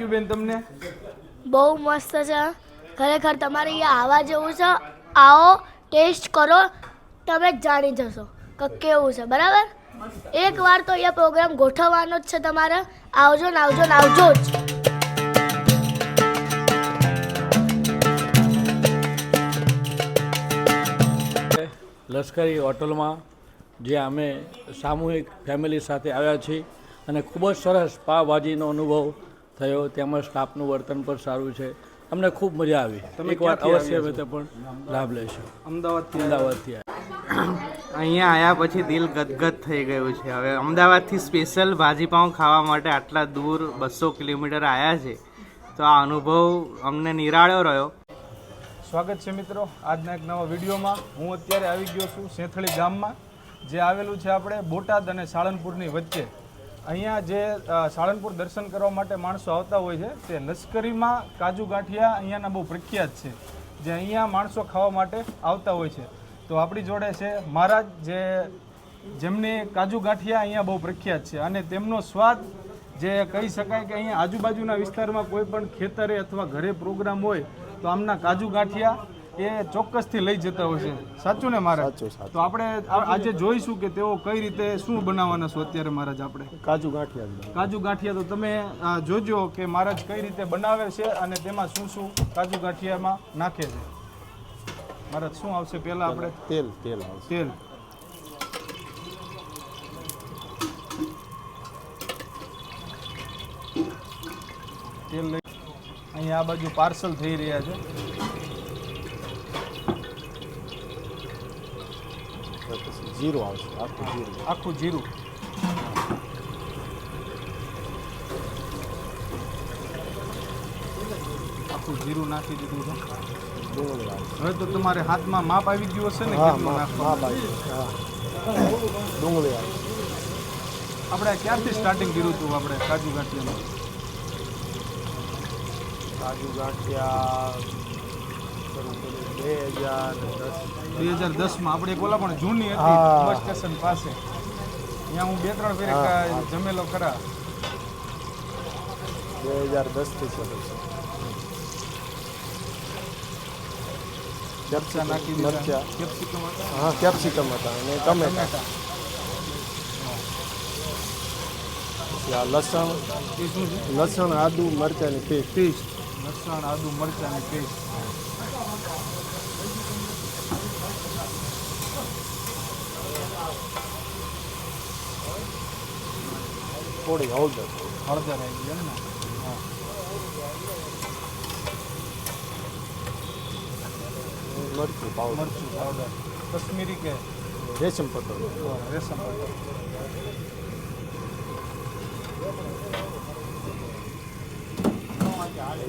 લાગ્યું બેન તમને? બહુ મસ્ત છે. ખરેખર તમારે અહીંયા આવવા જેવું છે. આવો ટેસ્ટ કરો તમે જ જાણી જશો કે કેવું છે. બરાબર? એકવાર તો અહીંયા પ્રોગ્રામ ગોઠવવાનો જ છે તમારે. આવજો ને આવજો ને આવજો જ. લશ્કરી હોટલમાં જે અમે સામૂહિક ફેમિલી સાથે આવ્યા છીએ અને ખૂબ જ સરસ પાવભાજીનો અનુભવ થયો તેમજ સ્ટાફનું વર્તન પણ સારું છે. અમને ખૂબ મજા આવી. તમે એકવાર અવશ્ય રીતે પણ લાભ લેશો અમદાવાદથી અમદાવાદથી આવ્યા. અહીંયા આવ્યા પછી દિલ ગદગદ થઈ ગયું છે. હવે અમદાવાદથી સ્પેશિયલ ભાજીપાઉં ખાવા માટે આટલા દૂર બસો કિલોમીટર આવ્યા છે. તો આ અનુભવ અમને નિરાળ્યો રહ્યો. સ્વાગત છે મિત્રો. આજના એક નવા વિડીયોમાં હું અત્યારે આવી ગયો છું સેથળી ગામમાં જે આવેલું છે આપણે બોટાદ અને સાળનપુરની વચ્ચે. અહીંયા જે સાળનપુર દર્શન કરવા માટે માણસો આવતા હોય છે, તે લશ્કરીમાં કાજુ ગાંઠિયા અહીંયાના બહુ પ્રખ્યાત છે, જે અહીંયા માણસો ખાવા માટે આવતા હોય છે. તો આપણી જોડે છે મહારાજ, જે જેમની કાજુ ગાંઠિયા અહીંયા બહુ પ્રખ્યાત છે અને તેમનો સ્વાદ જે કહી શકાય કે અહીંયા આજુબાજુના વિસ્તારમાં કોઈ પણ ખેતરે અથવા ઘરે પ્રોગ્રામ હોય, તો આમના કાજુ ગાંઠિયા એ ચોક્કસથી લઈ જતા હોય છે. સાચું ને મહારાજ તો આપણે આજે જોઈશું કે તેઓ કઈ રીતે શું બનાવવાના છો અત્યારે મહારાજ આપણે? કાજુ ગાંઠિયા કાજુ ગાંઠિયા તો તમે જોજો કે મહારાજ કઈ રીતે બનાવે છે અને તેમાં શું શું કાજુ ગાંઠિયામાં નાખે છે. મહારાજ શું આવશે પહેલા આપણે? તેલ તેલ આવશે. તેલ. તેલ લઈ અહીંયા આ બાજુ પાર્સલ થઈ રહ્યા છે પછી જીરું આવશે આખું જીરું. આખું જીરું. આખું જીરું નાખી દીધું છે. હવે તો તમારે હાથમાં માપ આવી ગયું હશે ને કેટલું નાખવાનું? ડુંગળી આપણે ક્યારથી સ્ટાર્ટિંગ કર્યું હતું આપણે કાજુ ગાંઠિયાનું? કાજુ ગાંઠિયા બે હજાર દસ. બે હજાર દસમાં આપણે એક ઓલા પણ જૂની હતી બસ સ્ટેશન પાસે. ત્યાં હું બે ત્રણ ફેરે જમેલો ખરા. બે હજાર દસથી શરૂ છે. મરચા નાખી દીધા. કેપ્સિકમ હતા? હા કેપ્સિકમ હતા અને ટમેટા. ટમેટા. આ લસણ. લસણ આદુ મરચાંની પેસ્ટ પેસ્ટ લસણ આદુ મરચાંની પેસ્ટ થોડી હળદર હળદર આવી ગઈ એમ ને હા મરચું પાવડર મરચું પાવડર કશ્મીરી કે રેશમ પટોળ રેશમ પાવડર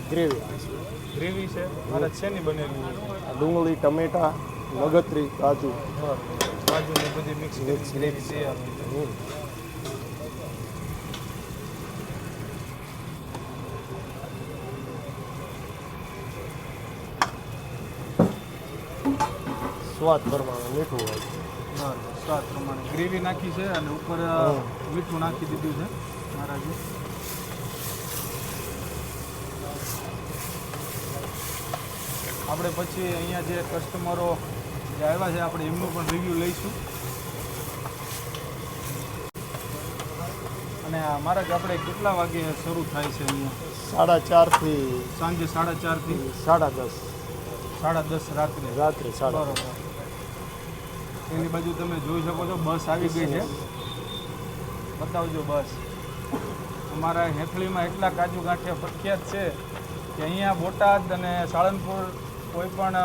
ગ્રેવી આવશે ગ્રેવી છે મારા શેની બનેલી આ ડુંગળી ટમેટા મગતરી કાજુ કાજુ ને બધી મિક્સ Mix, ગ્રેવી તૈયાર હોય છે. સ્વાદ પ્રમાણે મીઠું હોય બરાબર સ્વાદ પ્રમાણે. ગ્રેવી નાખી છે અને ઉપર મીઠું નાખી દીધું છે મહારાજે. આપણે પછી અહીંયા જે કસ્ટમરો જે આવ્યા છે આપણે એમનું પણ રિવ્યૂ લઈશું. અને મારા મહારાજ આપણે કેટલા વાગે શરૂ થાય છે અહીંયા? સાડા ચારથી સાંજે સાડા ચારથી? સાડા દસ. સાડા દસ રાત્રે. રાત્રે સાડા. બરોબર. એની બાજુ તમે જોઈ શકો છો બસ આવી ગઈ છે. બતાવજો બસ. અમારા હેથળીમાં એટલા કાજુ ગાંઠિયા પ્રખ્યાત છે કે અહીંયા બોટાદ અને સાળંગપુર કોઈ પણ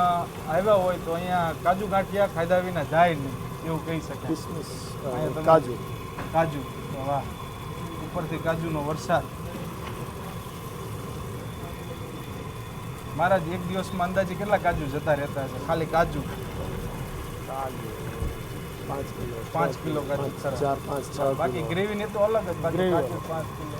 આવ્યા હોય તો અહીંયા કાજુ ગાંઠિયા ખાધા વિના જાય નહીં એવું કહી શકાય. કાજુ. કાજુ વાહ. ઉપરથી કાજુનો વરસાદ. મહારાજ એક દિવસમાં અંદાજે કેટલા કાજુ જતા રહેતા છે ખાલી કાજુ? કાજુ. પાંચ કિલો પાંચ કિલો ચાર પાંચ, ચાર પાંચ છ બાકી ગ્રેવી ને તો અલગ જ બાકી. પાંચ કિલો.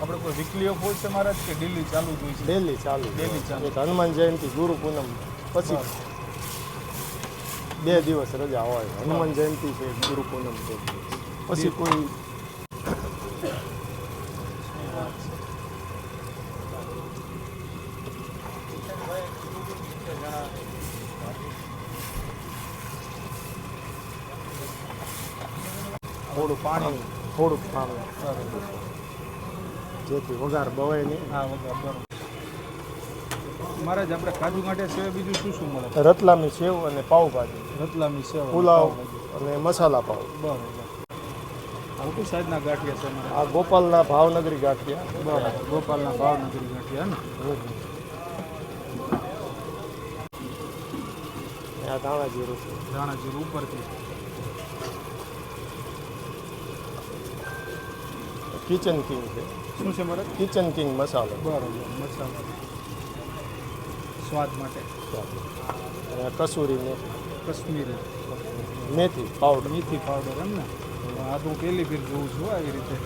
આપણે કોઈ વીકલી ઓફ હોય છે મહારાજ કે ડેલી ચાલુ જ હોય છે? ડેલી ચાલુ. Daily ચાલુ. હનુમાન જયંતિ ગુરુ પૂનમ પછી બે દિવસ રજા હોય. હનુમાન જયંતિ છે ગુરુ પૂનમ છે. પછી કોઈ થોડું પાણી થોડુંક પાણી. જેથી વઘાર બવાય નહીં. હા વઘાર બરોબર મહારાજ આપણે કાજુ માટે સેવ બીજું શું શું મળે? રતલામી સેવ અને પાઉભાજી. રતલામી સેવ પુલાવ અને મસાલા પાવ બરોબર. આ કઈ સાઈઝના ગાંઠિયા છે આ ગોપાલના ભાવનગરી ગાંઠિયા. બરાબર ગોપાલના ભાવનગરી ગાંઠિયા ને? આ ધાણા જીરું છે. ધાણા જીરું ઉપરથી. કિચન કિંગ છે. શું છે મારે? કિચન કિંગ મસાલો. બરાબર મસાલો. સ્વાદ માટે. અને કસૂરી મેથી. કશ્મીરી. મેથી પાવડર મેથી પાવડર એમ ને? આ તો હું પહેલી ફેર જોઉં છું આવી રીતે.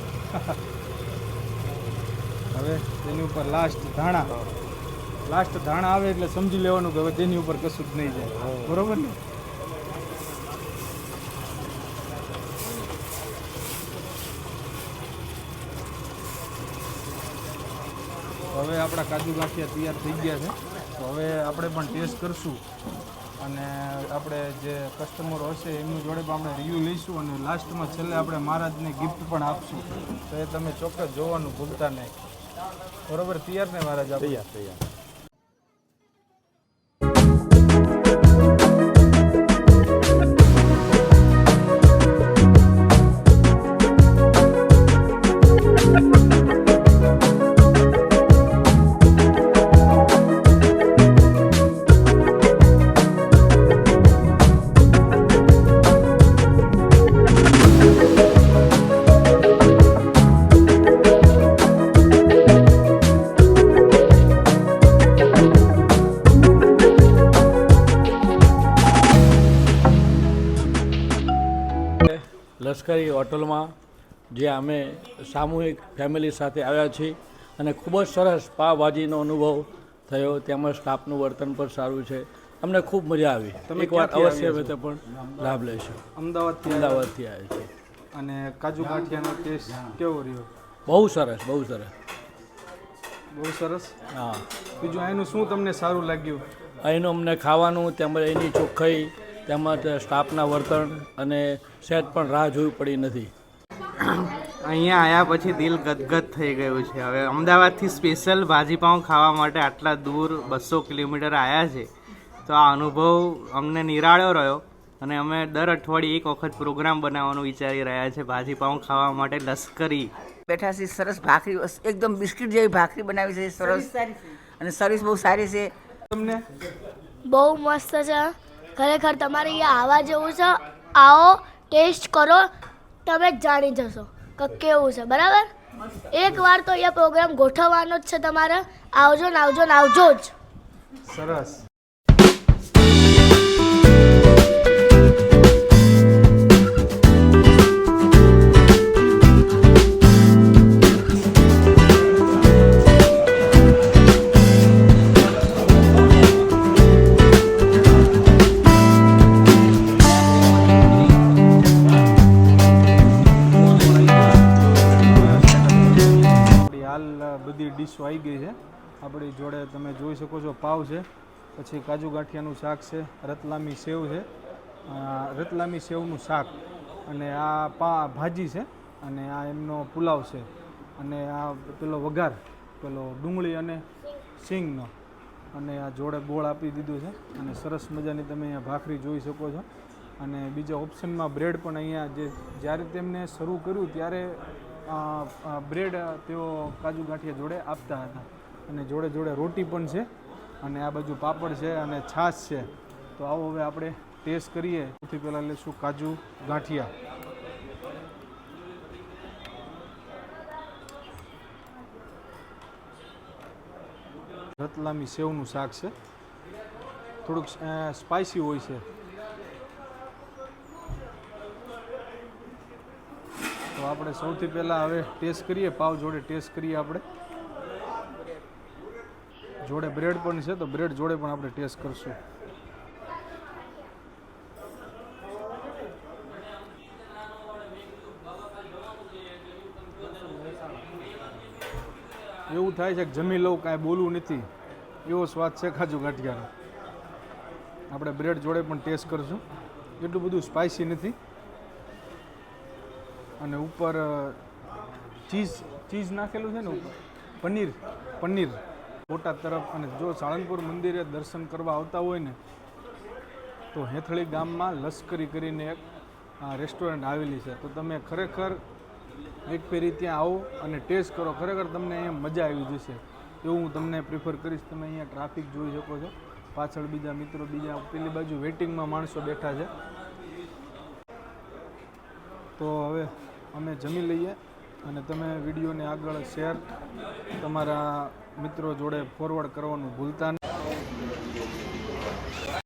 હવે તેની ઉપર લાસ્ટ ધાણા. લાસ્ટ ધાણા આવે એટલે સમજી લેવાનું કે હવે તેની ઉપર કશું જ નહીં જાય. બરોબર ને હવે આપણા કાજુ ગાંઠિયા તૈયાર થઈ ગયા છે. તો હવે આપણે પણ ટેસ્ટ કરશું અને આપણે જે કસ્ટમરો હશે એમની જોડે પણ આપણે રિવ્યૂ લઈશું અને લાસ્ટમાં છેલ્લે આપણે મહારાજને ગિફ્ટ પણ આપશું. તો એ તમે ચોક્કસ જોવાનું ભૂલતા નહીં. બરોબર? તૈયાર ને મહારાજ તૈયાર તૈયાર. લશ્કરી હોટલમાં જે અમે સામૂહિક ફેમિલી સાથે આવ્યા છીએ અને ખૂબ જ સરસ પાવભાજીનો અનુભવ થયો તેમજ સ્ટાફનું વર્તન પણ સારું છે. અમને ખૂબ મજા આવી. તમે એકવાર ક્યાંથી અવશ્ય અમે પણ લાભ લઈશું. અમદાવાદથી અમદાવાદથી આવ્યા છીએ. અને કાજુ ગાંઠિયાનો ટેસ્ટ કેવો રહ્યો? બહુ સરસ બહુ સરસ. બહુ સરસ? હા. બીજું એનું શું તમને સારું લાગ્યું? અહીંનું અમને ખાવાનું તેમજ એની ચોખ્ખાઈ તેમજ સ્ટાફના વર્તન અને સહેજ પણ રાહ જોવી પડી નથી. અહીંયા આવ્યા પછી દિલ ગદગદ થઈ ગયું છે. હવે અમદાવાદથી સ્પેશિયલ ભાજીપાઉં ખાવા માટે આટલા દૂર બસો કિલોમીટર આવ્યા છે. તો આ અનુભવ અમને નિરાળ્યો રહ્યો અને અમે દર અઠવાડિયે એક વખત પ્રોગ્રામ બનાવવાનું વિચારી રહ્યા છે ભાજીપાઉં ખાવા માટે લશ્કરી. બેઠા છે સરસ ભાખરી એકદમ બિસ્કિટ જેવી ભાખરી બનાવી છે સરસ. અને સર્વિસ બહુ સારી છે. તમને? બહુ મસ્ત છે. ખરેખર તમારે અહીંયા આવવા જેવું છે. આવો, ટેસ્ટ કરો, તમે જ જાણી જશો કે કેવું છે, બરાબર? એકવાર તો અહીંયા પ્રોગ્રામ ગોઠવવાનો જ છે તમારે. આવજો ને આવજો ને આવજો જ. સરસ. જોડે તમે જોઈ શકો છો, પાવ છે, પછી કાજુ ગાંઠિયાનું શાક છે, રતલામી સેવ છે. રતલામી સેવનું શાક અને આ પા, ભાજી છે અને આ એમનો પુલાવ છે. અને આ પેલો વઘાર, પેલો ડુંગળી અને સિંગનો અને આ જોડે ગોળ આપી દીધું છે અને સરસ મજાની તમે અહીંયા ભાખરી જોઈ શકો છો. અને બીજા ઓપ્શનમાં બ્રેડ પણ અહીંયા જે, જ્યારે તેમને શરૂ કર્યું ત્યારે બ્રેડ તેઓ કાજુ ગાંઠિયા જોડે આપતા હતા. અને જોડે જોડે રોટી પણ છે અને આ બાજુ પાપડ છે અને છાશ છે. તો આવો હવે આપણે ટેસ્ટ કરીએ. સૌથી પહેલાં લઈશું કાજુ ગાંઠિયા. રતલામી સેવનું શાક છે. થોડુંક સ્પાઇસી હોય છે. તો આપણે સૌથી પહેલાં હવે ટેસ્ટ કરીએ, પાવ જોડે ટેસ્ટ કરીએ આપણે. જોડે બ્રેડ પણ છે, તો બ્રેડ જોડે પણ આપણે ટેસ્ટ કરશું. એવું થાય છે કે જમી લઉં, કાંઈ બોલવું નથી. એવો સ્વાદ છે ખાજુ ગાંઠિયાનો. આપણે બ્રેડ જોડે પણ ટેસ્ટ કરશું. એટલું બધું સ્પાઇસી નથી. અને ઉપર ચીઝ ચીઝ નાખેલું છે ને ઉપર? પનીર પનીર. બોટાદ તરફ અને જો સાળંગપુર મંદિરે દર્શન કરવા આવતા હોય ને, તો હેથળી ગામમાં લશ્કરી કરીને એક રેસ્ટોરન્ટ આવેલી છે. તો તમે ખરેખર એક ફેરી ત્યાં આવો અને ટેસ્ટ કરો. ખરેખર તમને અહીંયા મજા આવી જશે. એવું હું તમને પ્રિફર કરીશ. તમે અહીંયા ટ્રાફિક જોઈ શકો છો. પાછળ બીજા મિત્રો, બીજા પેલી બાજુ વેઇટિંગમાં માણસો બેઠા છે. તો હવે અમે જમી લઈએ અને તમે વિડીયોને આગળ શેર તમારા મિત્રો જોડે ફોરવર્ડ કરવાનું ભૂલતા નહીં